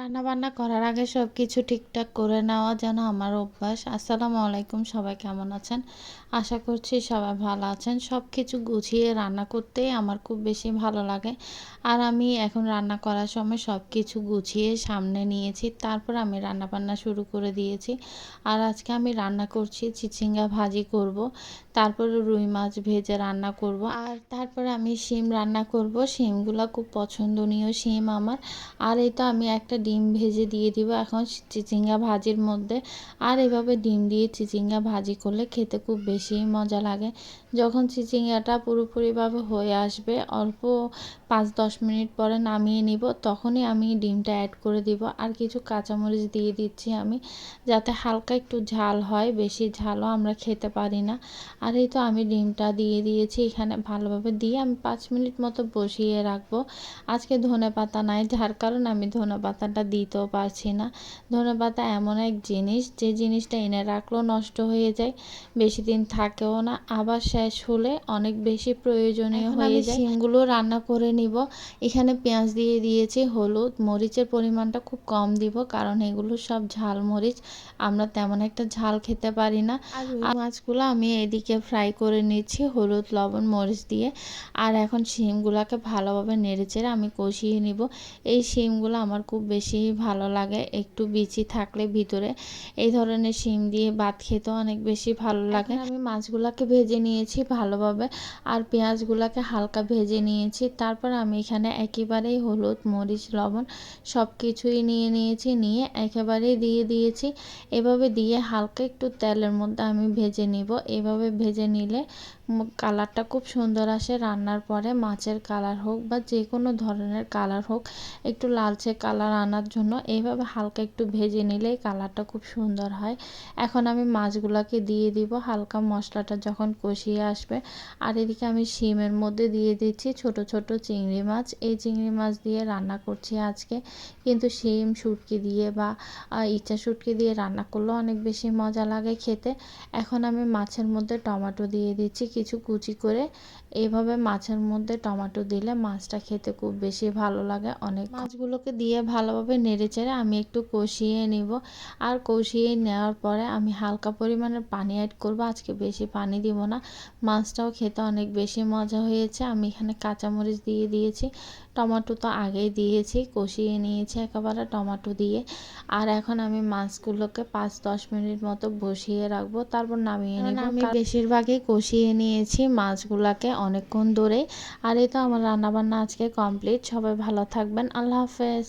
রান্না বান্না করার আগে সব কিছু ঠিকঠাক করে নেওয়া যেন আমার অভ্যাস। আসসালামু আলাইকুম, সবাই কেমন আছেন? আশা করছি সবাই ভালো আছেন। সব কিছু গুছিয়ে রান্না করতেই আমার খুব বেশি ভালো লাগে। আর আমি এখন রান্না করার সময় সব কিছু গুছিয়ে সামনে নিয়েছি। তারপর আমি রান্না বান্না শুরু করে দিয়েছি। আর আজকে আমি রান্না করছি চিচিঙ্গা ভাজি করব, তারপরে রুই মাছ ভেজে রান্না করব, আর তারপরে আমি শিম রান্না করব। শিমগুলো খুব পছন্দনীয় শিম আমার। আর তো আমি একটা ডিম ভেজে দিয়ে দিব। এখন চিচিঙ্গা ভাজির মধ্যে আর এভাবে ডিম দিয়ে চিচিঙ্গা ভাজি করলে খেতে খুব বেশি মজা লাগে। যখন চিচিঙ্গাটা পুরোপুরিভাবে হয়ে আসবে, অল্প পাঁচ দশ মিনিট পরে নামিয়ে নিব, তখনই আমি ডিমটা অ্যাড করে দিব। আর কিছু কাঁচামরিচ দিয়ে দিচ্ছি আমি, যাতে হালকা একটু ঝাল হয়, বেশি ঝালও আমরা খেতে পারি না। আর এই তো আমি ডিমটা দিয়ে দিয়েছি, এখানে ভালোভাবে দিয়ে আমি পাঁচ মিনিট মতো বসিয়ে রাখব। আজকে ধনে পাতা নাই, যার কারণে আমি ধনে পাতাটা দিতেও পারছি না। ধনে পাতা এমন এক জিনিস যে জিনিসটা এনে রাখলেও নষ্ট হয়ে যায় বেশি দিন থাকেও না আবার শেষ হলে অনেক বেশি প্রয়োজনীয় হয়ে যায়। শিমগুলো রান্না করে নিব। এখানে পেঁয়াজ দিয়ে দিয়েছি হলুদ মরিচের পরিমাণটা খুব কম দিব কারণ এগুলো সব ঝাল মরিচ আমরা তেমন একটা ঝাল খেতে পারি না। আর মাছগুলো আমি এদিকে ফ্রাই করে নিচ্ছি হলুদ লবণ মরিচ দিয়ে। আর এখন শিমগুলোকে ভালোভাবে নেড়েচেড়ে আমি কষিয়ে নিব। এই শিমগুলো আমার খুব বেশি ভালো লাগে, একটু বিচি থাকলে ভিতরে। এই ধরনের শিম দিয়ে ভাত খেতেও অনেক বেশি ভালো লাগে। আমি মাছগুলোকে ভেজে নিয়েছি ভালোভাবে, আর পেঁয়াজগুলোকে হালকা ভেজে নিয়েছি। তারপর আমি এখানে একেবারেই হলুদ, মরিচ, লবণ সব কিছুই নিয়ে নিয়েছি, নিয়ে একেবারেই দিয়ে দিয়েছি। এভাবে দিয়ে হালকা একটু তেলের মধ্যে আমি ভেজে নিব। এভাবে ভেজে নিলে কালারটা খুব সুন্দর আসে রান্নার পরে, মাছের কালার হোক বা যে কোনো ধরনের কালার হোক, একটু লালচে কালার আনার জন্য এইভাবে হালকা একটু ভেজে নিলেই কালারটা খুব সুন্দর হয়। এখন আমি মাছগুলোকে দিয়ে দিব, হালকা মশলাটা যখন কষিয়ে আসবে। আর এদিকে আমি শিমের মধ্যে দিয়ে দিচ্ছি ছোট ছোট চিংড়ি মাছ। এই চিংড়ি মাছ দিয়ে রান্না করছি আজকে। কিন্তু শিম শুটকি দিয়ে বা ইচ্ছা শুটকি দিয়ে রান্না করলেও অনেক বেশি মজা লাগে খেতে। এখন আমি মাছের মধ্যে টমেটো দিয়ে দিচ্ছি কিছু কুচি করে এইভাবে মাছের মধ্যে টমেটো দিলে মাছটা খেতে খুব বেশি ভালো লাগে। অনেক মাছগুলোকে দিয়ে ভালোভাবে নেড়ে চেড়ে আমি একটু কষিয়ে নিব। আর কষিয়ে নেওয়ার পরে আমি হালকা পরিমাণের পানি অ্যাড করব। আজকে বেশি পানি দিব না। মাছটাও খেতে অনেক বেশি মজা হয়েছে। আমি এখানে কাঁচামরিচ দিয়ে দিয়েছি। টমেটো তো আগেই দিয়েছি কষিয়ে নিয়েছি একেবারে টমাটো দিয়ে। আর এখন আমি মাছগুলোকে পাঁচ দশ মিনিট মতো বসিয়ে রাখব তারপর নামিয়ে নিব। আমি বেশিরভাগই কষিয়ে নিয়েছি মাছগুলোকে অনেকক্ষণ ধরে। আর এই তো আমার রান্নাবান্না আজকে কমপ্লিট সবাই ভালো থাকবেন আল্লাহ হাফেজ।